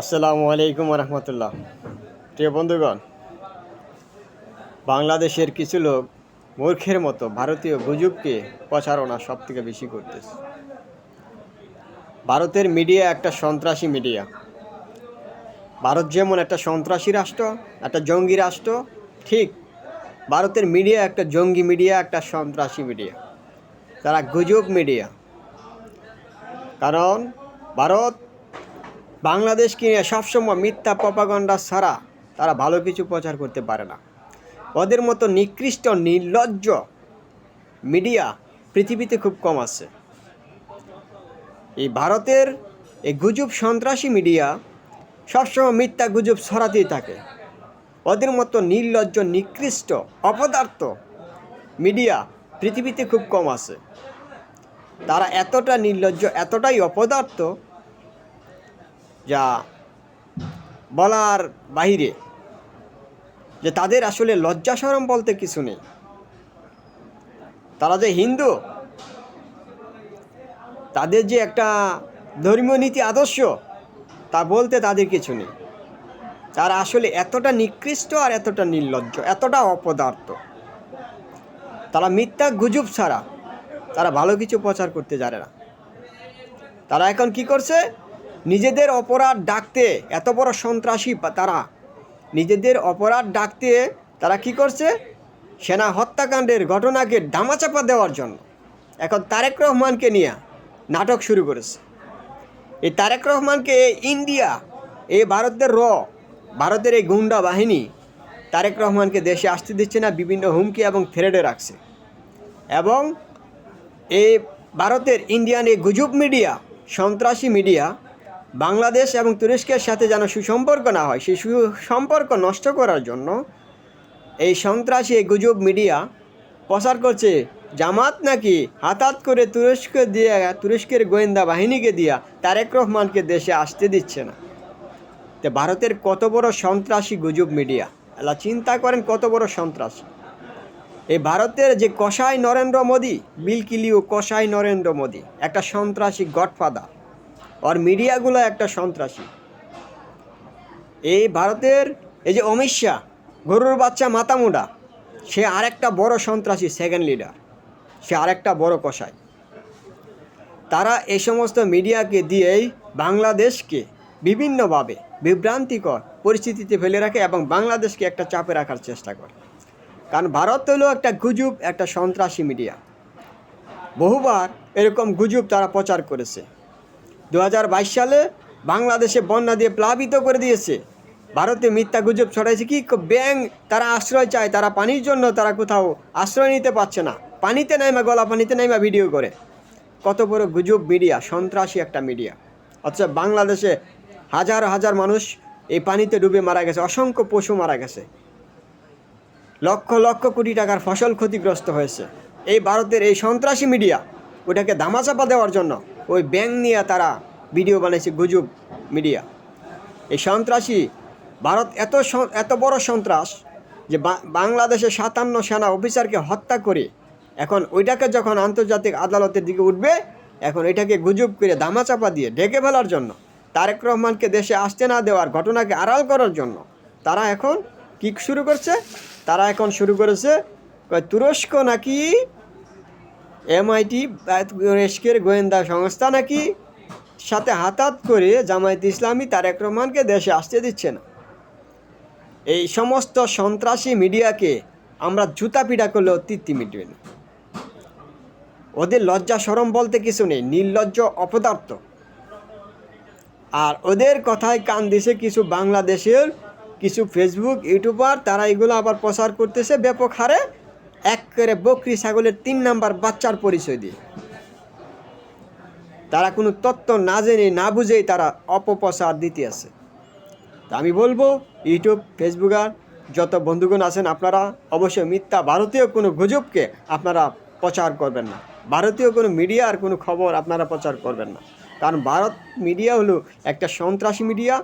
আসসালামু আলাইকুম রহমতুল্লাহ প্রিয় বন্ধুগণ, বাংলাদেশের কিছু লোক মূর্খের মতো ভারতীয় গুজবকে প্রচারণা সব থেকে বেশি করতেছে। ভারতের মিডিয়া একটা সন্ত্রাসী মিডিয়া। ভারত যেমন একটা সন্ত্রাসী রাষ্ট্র, একটা জঙ্গি রাষ্ট্র, ঠিক ভারতের মিডিয়া একটা জঙ্গি মিডিয়া, একটা সন্ত্রাসী মিডিয়া। তারা গুজব মিডিয়া, কারণ ভারত বাংলাদেশকে নিয়ে সবসময় মিথ্যা প্রপাগণ্ডা ছাড়া তারা ভালো কিছু প্রচার করতে পারে না। ওদের মতো নিকৃষ্ট, নির্লজ্জ মিডিয়া পৃথিবীতে খুব কম আছে। এই ভারতের এই গুজব সন্ত্রাসী মিডিয়া সবসময় মিথ্যা গুজব ছড়াতেই থাকে। ওদের মতো নির্লজ্জ, নিকৃষ্ট, অপদার্থ মিডিয়া পৃথিবীতে খুব কম আছে। তারা এতটা নির্লজ্জ, এতটাই অপদার্থ যা বলার বাহিরে যে তাদের আসলে লজ্জা সরম বলতে কিছু নেই। তারা যে হিন্দু, তাদের যে একটা ধর্মীয় নীতি আদর্শ, তা বলতে তাদের কিছু নেই। তারা আসলে এতটা নিকৃষ্ট আর এতটা নির্লজ্জ, এতটা অপদার্থ। তারা মিথ্যা গুজব ছাড়া তারা ভালো কিছু প্রচার করতে জানে না। তারা এখন কি করছে? নিজেদের অপরাধ ডাকতে এত বড় সন্ত্রাসী তারা? নিজেদের অপরাধ ডাকতে তারা কি করছে? সেনা হত্যাকাণ্ডের ঘটনাকে ডামাচাপা দেওয়ার জন্য। এখন তারেক রহমানকে নিয়ে নাটক শুরু করেছে। এই তারেক রহমানকে ইন্ডিয়া এই ভারতের র, ভারতের এই গুন্ডা বাহিনী তারেক রহমানকে দেশে আসতে দিচ্ছে না, বিভিন্ন হুমকি এবং থ্রেডে রাখছে। এবং এই ভারতের ইন্ডিয়ান এই গুজব মিডিয়া, সন্ত্রাসী মিডিয়া বাংলাদেশ এবং তুরস্কের সাথে যেন সুসম্পর্ক না হয়, সেই সুসম্পর্ক নষ্ট করার জন্য এই সন্ত্রাসী গুজব মিডিয়া প্রচার করছে, জামাত নাকি হাতাত করে তুরস্ক দিয়ে, তুরস্কের গোয়েন্দা বাহিনীকে দিয়া তারেক রহমানকে দেশে আসতে দিচ্ছে না। তো ভারতের কত বড় সন্ত্রাসী, গুজব মিডিয়া? এলা চিন্তা করেন কত বড় সন্ত্রাসী। এই ভারতের যে কসাই নরেন্দ্র মোদী বিলকিলিও কসাই নরেন্দ্র মোদী, একটা সন্ত্রাসী গডফাদার। মিডিয়াগুলো একটা সন্ত্রাসী। এই ভারতের, এই যে অমিত শাহ, গরুর বাচ্চা মাতামুডা, সে আরেকটা বড় সন্ত্রাসী সেকেন্ড লিডার সে আরেকটা বড় কসাই। তারা এই সমস্ত মিডিয়াকে দিয়েই বাংলাদেশকে বিভিন্নভাবে বিভ্রান্তিকর পরিস্থিতিতে ফেলে রাখে এবং বাংলাদেশকে একটা চাপে রাখার চেষ্টা করে। কারণ ভারত হলো একটা গুজব, একটা সন্ত্রাসী মিডিয়া। বহুবার এরকম গুজব তারা প্রচার করেছে। দু হাজার বাইশ সালে বাংলাদেশে বন্যা দিয়ে প্লাবিত করে দিয়েছে। ভারতে মিথ্যা গুজব ছড়াইছে কি? ব্যাং, তারা আশ্রয় চায়, তারা পানির জন্য তারা কোথাও আশ্রয় নিতে পারছে না। পানিতে নাইমা, গলা পানিতে নাইমা ভিডিও করে। কত বড় গুজব মিডিয়া, সন্ত্রাসী একটা মিডিয়া। অথচ বাংলাদেশে হাজার হাজার মানুষ এই পানিতে ডুবে মারা গেছে, অসংখ্য পশু মারা গেছে। লক্ষ লক্ষ কোটি টাকার ফসল ক্ষতিগ্রস্ত হয়েছে। এই ভারতের এই সন্ত্রাসী মিডিয়া, ওটাকে ধামাচাপা দেওয়ার জন্য ওই ব্যাং নিয়ে তারা ভিডিও বানাইছে গুজব মিডিয়া। এই সন্ত্রাসী, ভারত এত এত বড় সন্ত্রাস যে বাংলাদেশে সাতান্ন সেনা অফিসারকে হত্যা করে এখন ওইটাকে যখন আন্তর্জাতিক আদালতের দিকে উঠবে, এখন এটাকে গুজব করে ধামাচাপা দিয়ে ঢেকে ফেলার জন্য, তারেক রহমানকে দেশে আসতে না দেওয়ার ঘটনাকে আড়াল করার জন্য তারা এখন কি শুরু করছে? তারা এখন শুরু করেছে তুরস্ক নাকি এমআইটি তুরস্কের গোয়েন্দা সংস্থা নাকি সাথে হাতাত করে জামায়াত ইসলামী তারেক রহমানকে দেশে আসতে দিচ্ছে না? এই সমস্ত সন্ত্রাসী মিডিয়াকে আমরা জুতা পিটা করলেও তৃপ্তি মিটবে না। ওদের লজ্জা সরম বলতে কিছু নেই, নির্লজ্জ অপদার্থ। আর ওদের কথায় কান দিছে কিছু বাংলাদেশের, কিছু ফেসবুক ইউটিউবার তারা এগুলো আবার প্রচার করতেছে ব্যাপক হারে। এক করে বকরি ছাগলের তিন নাম্বার বাচ্চার পরিচয় দিয়ে তারা কোনো তত্ত্ব না জেনে, না বুঝেই তারা অপপ্রচার দিতে আছে তা আমি বলব, ইউটিউব, ফেসবুক আর যত বন্ধুগণ আছেন আপনারা, অবশ্যই মিথ্যা ভারতীয় কোনো গুজবকে আপনারা প্রচার করবেন না। ভারতীয় কোনো মিডিয়ার কোনো খবর আপনারা প্রচার করবেন না। কারণ ভারত মিডিয়া হলো একটা সন্ত্রাসী মিডিয়া,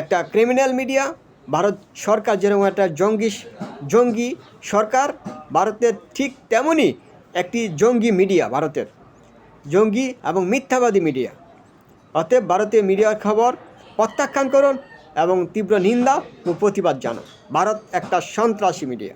একটা ক্রিমিনাল মিডিয়া। ভারত সরকার যেরকম একটা জঙ্গি জঙ্গি সরকার ভারতের ঠিক তেমনই একটি জঙ্গি মিডিয়া ভারতের। জঙ্গি এবং মিথ্যাবাদী মিডিয়া। অতএব ভারতীয় মিডিয়ার খবর, প্রত্যাখ্যান করুন এবং তীব্র নিন্দা ও প্রতিবাদ জানান। ভারত একটা সন্ত্রাসী মিডিয়া।